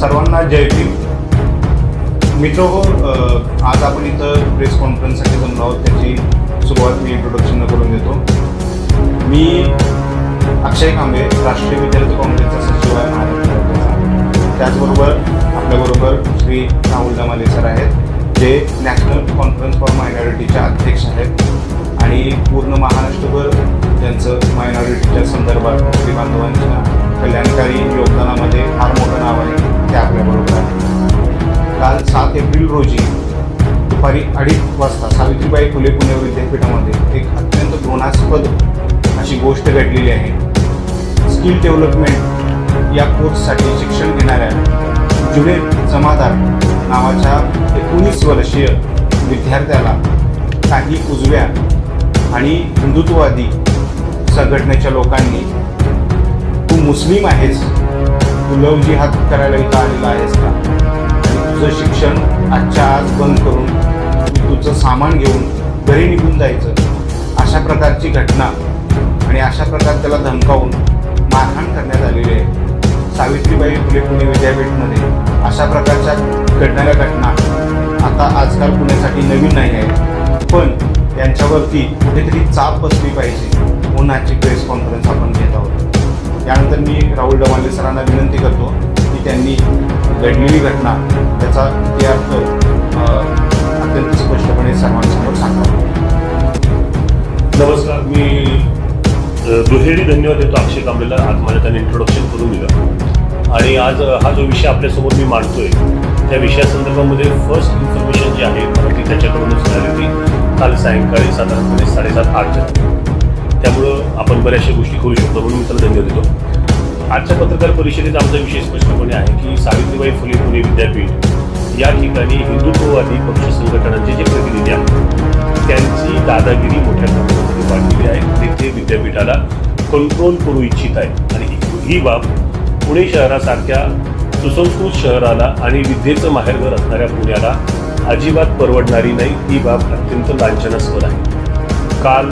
सर्वांना जय भीम. मित्र हो आज आपण इथं प्रेस कॉन्फरन्ससाठी जमलो आहोत. त्याची सुरुवात मी इंट्रोडक्शन करून देतो. मी अक्षय कांबे राष्ट्रीय विद्यार्थी काँग्रेसचा सचिव आहे महाराष्ट्र. त्याचबरोबर आपल्याबरोबर श्री राहुल जमाले सर आहेत जे नॅशनल कॉन्फरन्स फॉर मायनॉरिटीचे अध्यक्ष आहेत. आणि पूर्ण महाराष्ट्रभर त्यांचं मायनॉरिटीच्या संदर्भात बांधवांच्या कल्याणकारी अडीच वाजता सावित्रीबाई फुले पुणे विद्यापीठामध्ये एक अत्यंत घृणास्पद अशी गोष्ट घडलेली आहे. स्किल डेव्हलपमेंट या कोर्ससाठी शिक्षण घेणाऱ्या जुनेद जमादार नावाच्या एकोणीस वर्षीय विद्यार्थ्याला काही उजव्या आणि हिंदुत्ववादी संघटनेच्या लोकांनी तू मुस्लिम आहेस? तू लव जिहाद करायला इथं आलेला आहेस का? तुझं शिक्षण आजच्या आज बंद करून तू सामान घेऊन घरी निघून जायचं. अशा प्रकारची घटना आणि अशा प्रकार त्याला धमकावून मारहाण करण्यात आलेली आहे. सावित्रीबाई फुले पुणे विद्यापीठमध्ये अशा प्रकारच्या घडणाऱ्या घटना आता आजकाल पुण्यासाठी नवीन नाही आहे पण यांच्यावरती कुठेतरी चाप बसली पाहिजे म्हणून आजची प्रेस कॉन्फरन्स आपण घेत आहोत. त्यानंतर मी राहुल डमाले सरांना विनंती करतो की त्यांनी घडलेली घटना त्याचा इतिहास नमस्कार मी दुहेरी धन्यवाद देतो अक्षय कांबळेला. आज माझ्या त्याने इंट्रोडक्शन करून दिलं. आणि आज हा जो विषय आपल्यासमोर मी मांडतोय त्या विषयासंदर्भामध्ये फर्स्ट इन्फॉर्मेशन जी आहे मला ती त्याच्याकडूनच मिळाली होती काल सायंकाळी साधारणपणे साडेसात आठच्या त्यामुळं आपण बऱ्याचशा गोष्टी करू शकतो म्हणून मी त्याला धन्यवाद देतो. आजच्या पत्रकार परिषदेत आमचा विषय स्पष्टपणे आहे की सावित्रीबाई फुले पुणे विद्यापीठ या ठिकाणी हिंदुत्ववादी पक्ष संघटनांचे जे प्रतिनिधी आहेत त्यांची दादागिरी मोठ्या प्रमाणामध्ये वाढलेली आहे. ते ते विद्यापीठाला कंट्रोल करू इच्छित आहेत आणि ही बाब पुणे शहरासारख्या सुसंस्कृत शहराला आणि विद्येचं माहेरघर असणाऱ्या पुण्याला अजिबात परवडणारी नाही. ही बाब अत्यंत लांछनास्पद आहे. काल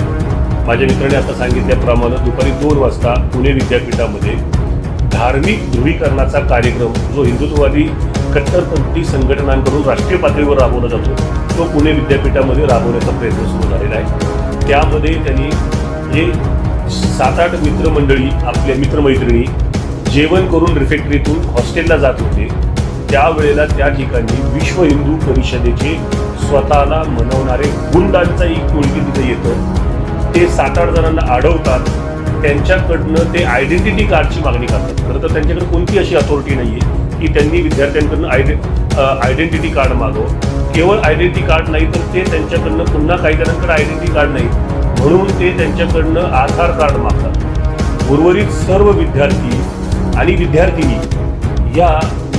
माझ्या मित्राने आता सांगितल्याप्रमाणे दुपारी दोन वाजता पुणे विद्यापीठामध्ये धार्मिक ध्रुवीकरणाचा कार्यक्रम जो हिंदुत्ववादी कट्टरपंथी संघटनांकडून राष्ट्रीय पातळीवर राबवला जातो तो पुणे विद्यापीठामध्ये राबवण्याचा प्रयत्न सुरू झालेला आहे. त्यामध्ये त्यांनी जे सात आठ मित्रमंडळी आपल्या मित्रमैत्रिणी जेवण करून रिफेक्टरीतून हॉस्टेलला जात होते. त्यावेळेला त्या ठिकाणी विश्व हिंदू परिषदेचे स्वतःला मनवणारे गुंडांचा एक मुलगी तिथे येतं. ते सात आठ जणांना अडवतात त्यांच्याकडनं ते आयडेंटिटी कार्डची मागणी करतात. खरं तर त्यांच्याकडे कोणती अशी अथॉरिटी नाही आहे की त्यांनी विद्यार्थ्यांकडून आयडे आयडेंटिटी कार्ड मागव. केवळ आयडेंटिटी कार्ड नाही तर ते त्यांच्याकडनं पुन्हा काही जणांकडे आयडेंटिटी कार्ड नाही. म्हणून ते त्यांच्याकडनं आधार कार्ड मागतात. उर्वरित सर्व विद्यार्थी आणि विद्यार्थिनी या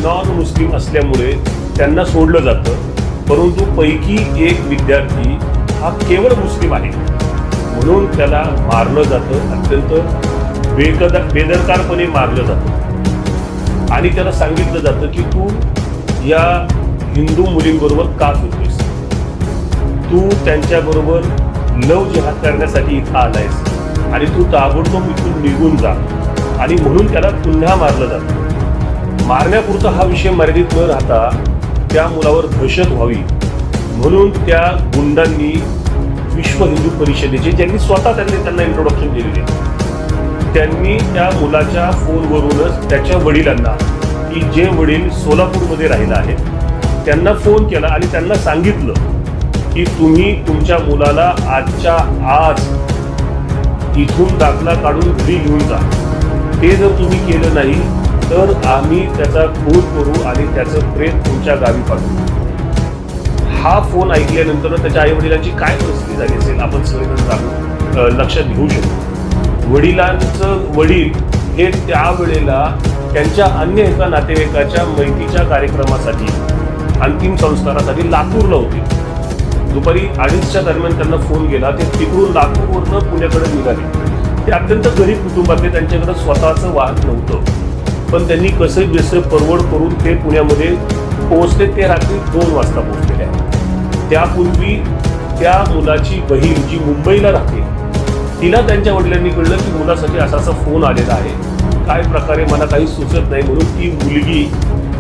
नॉन मुस्लिम असल्यामुळे त्यांना सोडलं जातं. परंतु पैकी एक विद्यार्थी हा केवळ मुस्लिम आहे. म्हणून त्याला मारलं जातं अत्यंत बेकदा बेदरकारपणे मारलं जातं. आणि त्याला सांगितलं जातं की तू या हिंदू मुलींबरोबर का फिरतोयस? तू त्यांच्याबरोबर लव जिहाद करण्यासाठी इथं आलायस. आणि तू ताबडतोब इथून निघून जा. आणि म्हणून त्याला पुन्हा मारलं जातं. मारण्यापुरता हा विषय मर्यादित न राहता त्या मुलावर दहशत व्हावी. म्हणून त्या गुंडांनी विश्व हिंदू परिषदेचे ज्यांनी स्वतः त्यांनी त्यांना इंट्रोडक्शन दिलेले त्यांनी त्या मुलाच्या फोनवरूनच त्याच्या वडिलांना की जे वडील सोलापूरमध्ये राहिला आहेत त्यांना फोन केला आणि त्यांना सांगितलं की तुम्ही तुमच्या मुलाला आजच्या आज इथून दाखला काढून घरी घेऊन जा. ते जर तुम्ही केलं नाही तर आम्ही त्याचा खून करू आणि त्याचं प्रेत तुमच्या गावी पाठवू. हा फोन ऐकल्यानंतर त्याच्या आई वडिलांची काय परिस्थिती झाली असेल आपण सगळेजण लक्षात घेऊ शकतो. वडिलांचं वडील हे त्यावेळेला त्यांच्या अन्य एका नातेवाईकाच्या मैतीच्या कार्यक्रमासाठी अंतिम संस्कारासाठी लातूरला होते. दुपारी अडीचच्या दरम्यान त्यांना फोन गेला ते तिकडून लातूरवरनं पुण्याकडे निघाले. ते अत्यंत गरीब कुटुंबातले त्यांच्याकडे स्वतःचं वाहन नव्हतं. पण त्यांनी कसं जसं परवड करून ते पुण्यामध्ये पोहोचले ते रात्री दोन वाजता पोहोचलेले आहे. त्यापूर्वी त्या मुलाची बहीण जी मुंबईला राहते तिला त्यांच्या वडिलांनी कळलं की मुलासाठी असा असा फोन आलेला आहे. काय प्रकारे मला काही सुचत नाही म्हणून ती मुलगी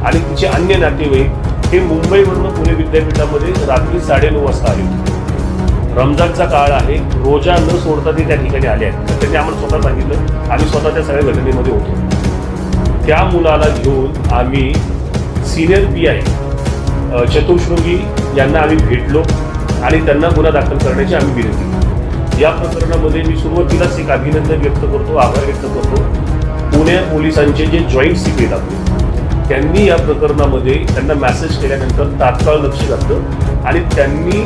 आणि तिचे अन्य नातेवाईक हे मुंबईवरून पुणे विद्यापीठामध्ये रात्री साडेनऊ वाजता आले होते. रमजानचा काळ आहे. रोजा न सोडता ते त्या ठिकाणी आले आहेत. तर त्यांनी आम्हाला स्वतः सांगितलं. आम्ही स्वतः त्या सगळ्या घटनेमध्ये होतो. त्या मुलाला घेऊन आम्ही सिनियर पी आय चतुर्शृंगी यांना आम्ही भेटलो आणि त्यांना गुन्हा दाखल करण्याची आम्ही विनंती या प्रकरणामध्ये मी सुरुवातीलाच एक अभिनंदन व्यक्त करतो आभार व्यक्त करतो. पुणे पोलिसांचे जे जॉईंट सी पी लागले त्यांनी या प्रकरणामध्ये त्यांना मेसेज केल्यानंतर तात्काळ लक्ष घातलं आणि त्यांनी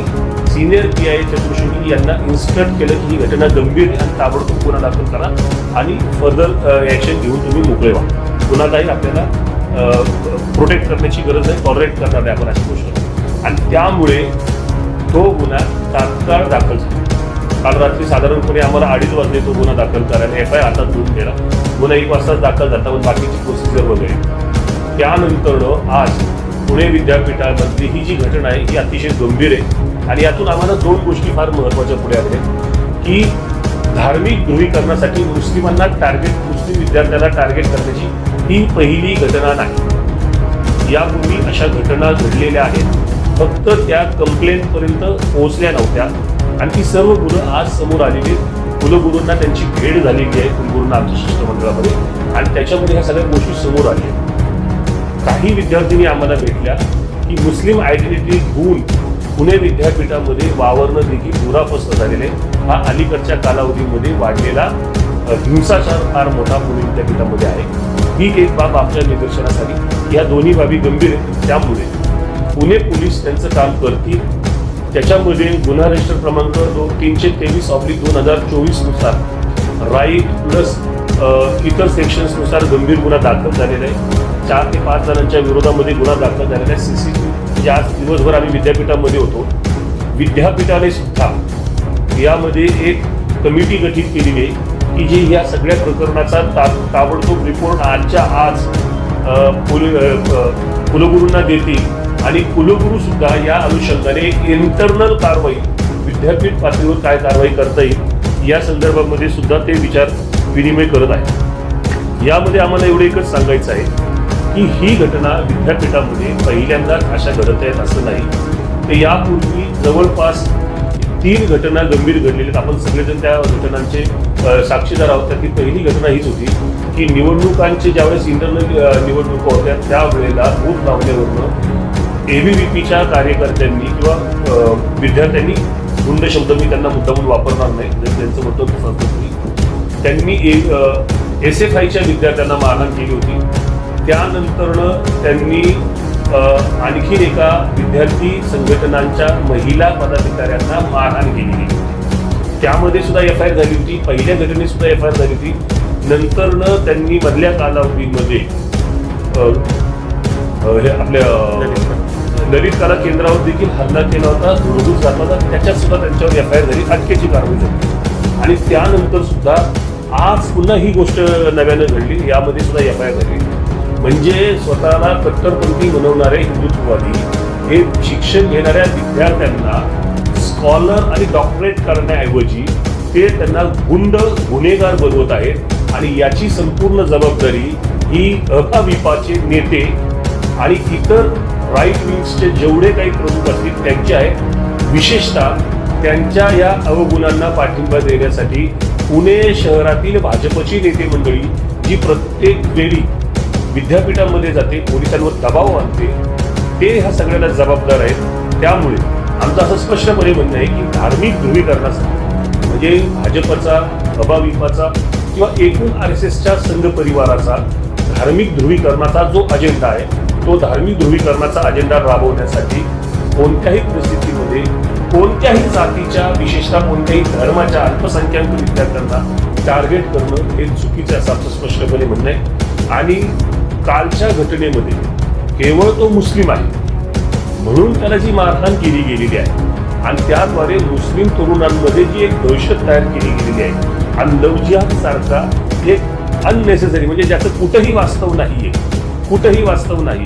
सिनियर पी आय चतुर्शुनी यांना इन्स्ट्रक्ट केलं की ही घटना गंभीर आहे आणि ताबडतोब गुन्हा दाखल करा आणि फर्दर ॲक्शन घेऊन तुम्ही मोकळे व्हा. कुणालाही आपल्याला प्रोटेक्ट करण्याची गरज आहे टॉलरेट करणार नाही आपण अशी गोष्ट. आणि त्यामुळे तो गुन्हा तात्काळ दाखल झाला. काल रात्री साधारणपणे आम्हाला अडीच वाजले तो गुन्हा दाखल करायला. एफ आय हातात घेऊन केला गुन्हा एक वाजताच दाखल झाला पण बाकीची प्रोसिजर वगैरे. त्यानंतर आज पुणे विद्यापीठामधली ही जी घटना आहे ही अतिशय गंभीर आहे. आणि यातून आम्हाला दोन गोष्टी फार महत्त्वाच्या पुढे आहे की धार्मिक ध्रुवीकरणासाठी मुस्लिमांना टार्गेट मुस्लिम विद्यार्थ्याला टार्गेट करण्याची ही पहिली घटना नाही. यापूर्वी अशा घटना घडलेल्या आहेत. फक्त त्या कंप्लेंटपर्यंत पोहोचल्या नव्हत्या. आणि ती सर्व गुरु आज समोर आलेली आहेत. कुलगुरूंना त्यांची भेट झालेली आहे कुलगुरूंना आमच्या शिष्टमंडळामध्ये. आणि त्याच्यामध्ये ह्या सगळ्या गोष्टी समोर आल्या. काही विद्यार्थिनी आम्हाला भेटल्या की मुस्लिम आयडेंटिटी घेऊन पुणे विद्यापीठामध्ये वावरणं देखील दुरापस्त झालेले हा अलीकडच्या कालावधीमध्ये वाढलेला हिंसाचार फार मोठा पुणे विद्यापीठामध्ये आहे. ही एक बाब आमच्या निदर्शनासाठी या दोन्ही बाबी गंभीर आहेत. त्यामुळे पुणे पोलीस त्यांचं काम करतील. त्याच्यामध्ये गुन्हा रजिस्टर क्रमांक दोन तीनशे तेवीस ऑब्लिक दोन हजार चोवीसनुसार राईट प्लस इतर सेक्शन्सनुसार गंभीर गुन्हा दाखल झालेला आहे. चार ते पाच जणांच्या विरोधामध्ये गुन्हा दाखल झालेला आहे. सी सी म्हणजे आज दिवसभर आम्ही विद्यापीठामध्ये होतो. विद्यापीठाने सुद्धा यामध्ये एक कमिटी गठीत केलेली आहे की जी या सगळ्या प्रकरणाचा ता ताबडतोब रिपोर्ट आजच्या आज कुलगुरूंना देतील. आणि कुलगुरू सुद्धा या अनुषंगाने एक इंटरनल कारवाई विद्यापीठ पातळीवर काय कारवाई करता येईल या संदर्भामध्ये सुद्धा ते विचार विनिमय करत आहेत. यामध्ये आम्हाला एवढं एकच सांगायचं आहे की ही घटना विद्यापीठामध्ये पहिल्यांदाच अशा घडत आहेत असं नाही. तर यापूर्वी जवळपास तीन घटना गंभीर घडलेल्या आहेत. आपण सगळेजण त्या घटनांचे साक्षीदार आहोत त्यातली पहिली घटना हीच होती की निवडणुकांचे ज्यावेळेस इंटरनल निवडणुका होत्या त्यावेळेला बूथ लावण्यावरनं एबीव्हीपीच्या कार्यकर्त्यांनी किंवा विद्यार्थ्यांनी गुंड शब्द मी त्यांना मुद्दामून वापरणार नाही जर त्यांचं म्हणतो तसं असलं त्यांनी एस एफ आयच्या विद्यार्थ्यांना मारहाण केली होती. त्यानंतरनं त्यांनी आणखीन एका विद्यार्थी संघटनांच्या महिला पदाधिकाऱ्यांना मारहाण केली. त्यामध्ये सुद्धा एफ आय आर झाली होती. पहिल्या घटनेत सुद्धा एफ आय आर झाली होती. नंतरनं त्यांनी मधल्या कालावधीमध्ये हे आपल्या दलित कला केंद्रावर देखील हल्ला केला होता धुडगूस घातला होता त्याच्यात सुद्धा त्यांच्यावर एफ आय आर झाली अटकेची कारवाई झाली. आणि त्यानंतर सुद्धा आज पुन्हा ही गोष्ट नव्यानं घडली यामध्ये सुद्धा एफ आय आर झाली. म्हणजे स्वतःला कट्टरपंथी बनवणारे हिंदुत्ववादी हे शिक्षण घेणाऱ्या विद्यार्थ्यांना स्कॉलर आणि डॉक्टरेट करण्याऐवजी ते त्यांना गुंड गुन्हेगार बनवत आहेत आणि याची संपूर्ण जबाबदारी ही अभाविपाचे नेते आणि इतर राईट विंग्सचे जेवढे काही प्रमुख असतील त्यांचे आहे. विशेषतः त्यांच्या या अवगुणांना पाठिंबा देण्यासाठी पुणे शहरातील भाजपची नेते मंडळी जी प्रत्येक वेळी विद्यापीठामध्ये जाते पोलिसांवर दबाव आणते ते ह्या सगळ्याला जबाबदार आहेत. त्यामुळे आमचं असं स्पष्टपणे म्हणणं आहे की धार्मिक ध्रुवीकरणासाठी म्हणजे भाजपचा अभाविपाचा किंवा एकूण आर एस एसच्या संघ परिवाराचा धार्मिक ध्रुवीकरणाचा जो अजेंडा आहे तो धार्मिक ध्रुवीकरणाचा अजेंडा राबवण्यासाठी कोणत्याही परिस्थितीमध्ये कोणत्याही जातीच्या विशेषतः कोणत्याही धर्माच्या अल्पसंख्याक विद्यार्थ्यांना टार्गेट करणं हे चुकीचं असं आपलं स्पष्टपणे म्हणणं आहे. आणि कालच्या घटनेमध्ये केवळ तो मुस्लिम आहे म्हणून त्याला जी मारहाण केली गेलेली आहे आणि त्याद्वारे मुस्लिम तरुणांमध्ये जी एक दहशत तयार केली गेलेली आहे आणि लवजिहाद सारखा एक अननेसेसरी म्हणजे ज्याचं कुठंही वास्तव नाहीये. कुठंही वास्तव नाही.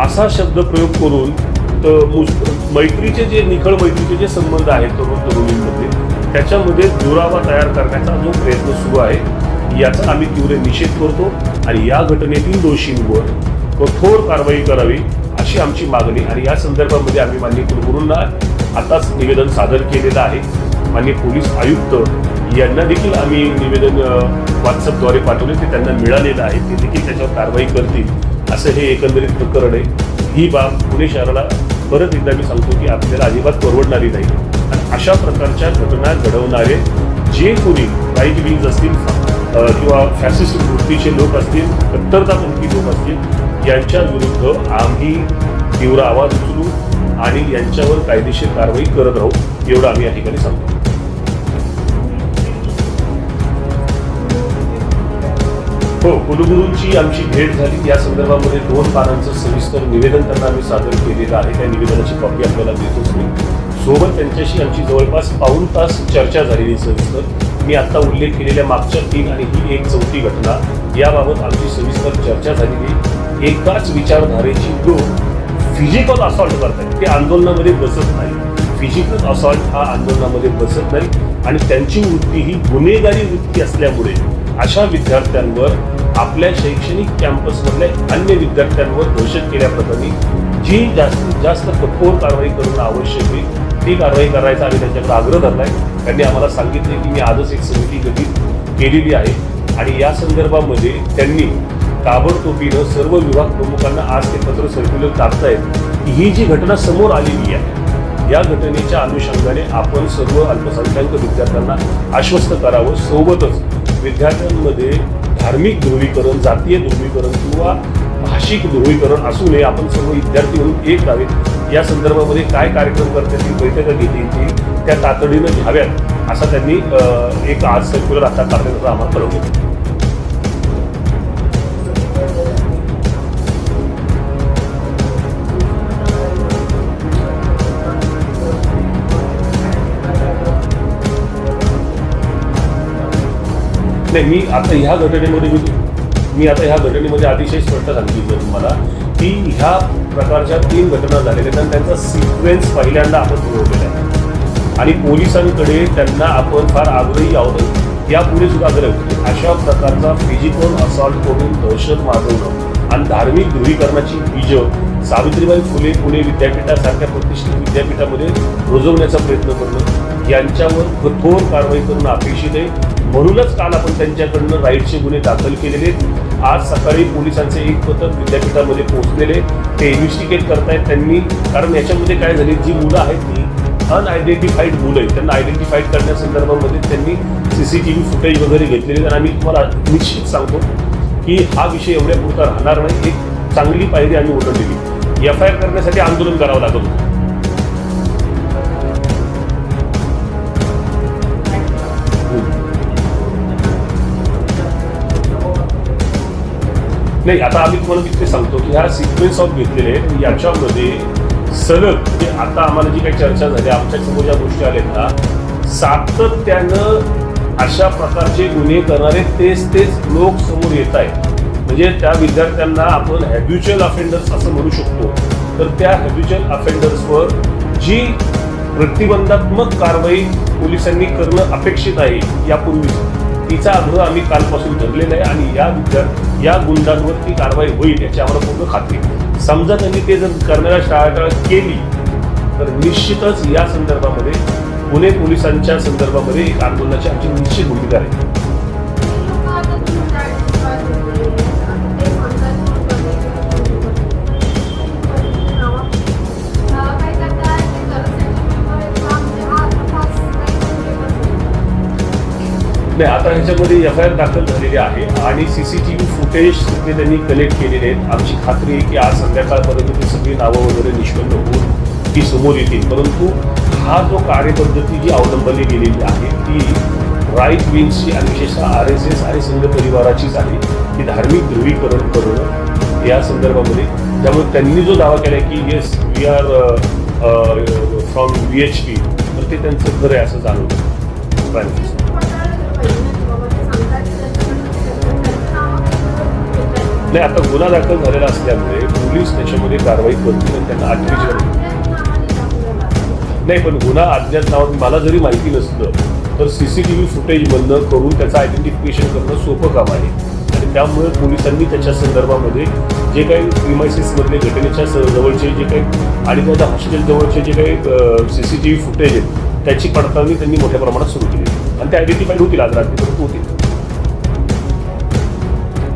असा शब्द प्रयोग करून तर मुस- मैत्रीचे जे निखळ मैत्रीचे जे संबंध आहेत तरुण तरुणींमध्ये त्याच्यामध्ये दुरावा तयार करण्याचा जो प्रयत्न सुरू आहे. याचा आम्ही तीव्र निषेध करतो आणि या घटनेतील दोषींवर कठोर कारवाई करावी अशी आमची मागणी आणि या संदर्भामध्ये आम्ही माननीय कुलगुरूंना आताच निवेदन सादर केलेलं आहे. माननीय पोलीस आयुक्त यांना देखील आम्ही निवेदन व्हॉट्सअपद्वारे पाठवले ते त्यांना मिळालेलं आहे. ते देखील त्याच्यावर कारवाई करतील असं हे एकंदरीत प्रकरण आहे. ही बाब पुणे शहराला परत एकदा मी सांगतो की आपल्याला अजिबात परवडणारी नाही. आणि अशा प्रकारच्या घटना घडवणारे जे कोणी राईट विंग्स असतील किंवा फॅसिस्ट वृत्तीचे लोक असतील कट्टरतापंथी लोक असतील यांच्या विरुद्ध आम्ही तीव्र आवाज उचलू आणि यांच्यावर कायदेशीर कारवाई करत राहू एवढं आम्ही या ठिकाणी सांगतो. हो कुलगुरूंची आमची भेट झाली. या संदर्भामध्ये दोन पानांचं सविस्तर निवेदन त्यांना आम्ही सादर केलेलं आहे. त्या निवेदनाची कॉपी आपल्याला देतोच मी. सोबत त्यांच्याशी आमची जवळपास पाऊण तास चर्चा झालेली सविस्तर. मी आत्ता उल्लेख केलेल्या मागच्या तीन आणि ही एक चौथी घटना याबाबत आमची सविस्तर चर्चा झालेली एकाच विचारधारेची लोक फिजिकल असॉल्ट करतात ते आंदोलनामध्ये बसत नाही फिजिकल असॉल्ट हा आंदोलनामध्ये बसत नाही आणि त्यांची वृत्ती ही गुन्हेगारी वृत्ती असल्यामुळे अशा विद्यार्थ्यांवर आपल्या शैक्षणिक कॅम्पसमधल्या अन्य विद्यार्थ्यांवर घोषित केल्याप्रकरणी जी जास्तीत जास्त कठोर कारवाई करणं आवश्यक होईल ती कारवाई करायचा आम्ही त्यांच्याकडे आग्रह धरलाय. त्यांनी आम्हाला सांगितले की मी आजच एक समिती गठीत केलेली आहे आणि या संदर्भामध्ये त्यांनी ताबडतोबीनं सर्व विभाग प्रमुखांना आज ते पत्र सर्क्युलर टाकतायत की ही जी घटना समोर आलेली आहे या घटनेच्या अनुषंगाने आपण सर्व अल्पसंख्याक विद्यार्थ्यांना आश्वस्त करावं. सोबतच विद्यार्थ्यांमध्ये धार्मिक ध्रुवीकरण जातीय ध्रुवीकरण किंवा भाषिक ध्रुवीकरण असू नये आपण सर्व विद्यार्थी म्हणून एक व्हावेत या संदर्भामध्ये काय कार्यक्रम करता येतील बैठका घेता येतील त्या तातडीनं घ्याव्यात असा त्यांनी एक आज सर्क्युलर आता टाकण्याचं आम्हाला कळवलं नाही मी आता ह्या घटनेमध्ये मी मी आता ह्या घटनेमध्ये अतिशय स्पष्ट सांगितलं तुम्हाला की ह्या प्रकारच्या तीन घटना झालेल्या आहेत आणि त्यांचा सिक्वेन्स पहिल्यांदा आपण पुरवलेला आहे. आणि पोलिसांकडे त्यांना आपण फार आग्रही आहोत. यापुढे सुद्धा आग्रह अशा प्रकारचा फिजिकल असॉल्ट करून दहशत माजवणं आणि धार्मिक ध्रुवीकरणाची बीजं सावित्रीबाई फुले पुणे विद्यापीठासारख्या प्रतिष्ठित विद्यापीठामध्ये रुजवण्याचा प्रयत्न करणं यांच्यावर कठोर कारवाई करणं अपेक्षित आहे. म्हणूनच काल आपण त्यांच्याकडनं राईटचे गुन्हे दाखल केलेले आहेत. आज सकाळी पोलिसांचे एक पथक विद्यापीठामध्ये पोहोचलेले ते इन्व्हेस्टिगेट करतायत त्यांनी. कारण याच्यामध्ये काय झाले जी मुलं आहेत ती अनआयडेंटिफाईड मुलं आहेत. त्यांना आयडेंटिफाईड करण्यासंदर्भामध्ये त्यांनी C C T V footage वगैरे घेतलेले आणि आम्ही तुम्हाला निश्चित सांगतो की हा विषय एवढ्या पुरता राहणार नाही. एक चांगली पायरी आम्ही उतरलेली एफ आय आर करण्यासाठी आंदोलन करावं लागत होतं नाही आता आम्ही तुम्हाला तिथे सांगतो की ह्या सिक्वेन्स ऑफ घेतलेले आहेत याच्यामध्ये सलग म्हणजे आता आम्हाला जी काही चर्चा झाली आमच्यासमोर ज्या गोष्टी आल्या ना सातत्यानं अशा प्रकारचे गुन्हे करणारे तेच तेच लोक समोर येत आहेत. म्हणजे त्या विद्यार्थ्यांना आपण हॅब्युच्युअल अफेंडर्स असं म्हणू शकतो. तर त्या हॅब्युच्युअल अफेंडर्सवर जी प्रतिबंधात्मक कारवाई पोलिसांनी करणं अपेक्षित आहे यापूर्वीच. तिचा आग्रह आम्ही कालपासून धरलेला आहे आणि या विद्या या गुंडांवर ती कारवाई होईल याची आम्हाला पूर्ण खात्री समजा त्यांनी ते जर करण्याला टाळाटाळ केली तर निश्चितच या संदर्भामध्ये पुणे पोलिसांच्या संदर्भामध्ये एक आंदोलनाची आमची निश्चित भूमिका आहे नाही आता ह्याच्यामध्ये एफ आय आर दाखल झालेली आहे आणि C C T V footage सगळे त्यांनी कलेक्ट केलेले आहेत. आमची खात्री आहे की आज संध्याकाळपर्यंत ती सगळी नावं वगैरे निष्पन्न होऊन ती समोर येतील. परंतु हा जो कार्यपद्धती जी अवलंबली गेलेली आहे ती राईट विंग्सची आणि विशेषतः आर एस एस आणि संघ परिवाराचीच आहे. की धार्मिक ध्रुवीकरण करणं या संदर्भामध्ये. त्यामुळे त्यांनी जो दावा केला की yes we are from V H P तर ते त्यांचं खरं आहे असं जाणवतं प्रायव्हेट नाही आता गुन्हा दाखल झालेला असल्यामुळे पोलीस त्याच्यामध्ये कारवाई करतील आणि त्यांना आठवडीची नाही पण गुन्हा अज्ञात नावात मला जरी माहिती नसलं तर C C T V footage बंद करून त्याचं आयडेंटिफिकेशन करणं सोपं काम आहे. आणि त्यामुळे पोलिसांनी त्याच्या संदर्भामध्ये जे काही प्रिमायसिसमधले घटनेच्या स- जवळचे जे काही आणि त्याच्या हॉस्टेल जवळचे जे काही C C T V footage आहेत त्याची पडताळणी त्यांनी मोठ्या प्रमाणात सुरू केली. आणि ते आयडेंटिफाईड होतील आज रात्रीपर्यंत होतील.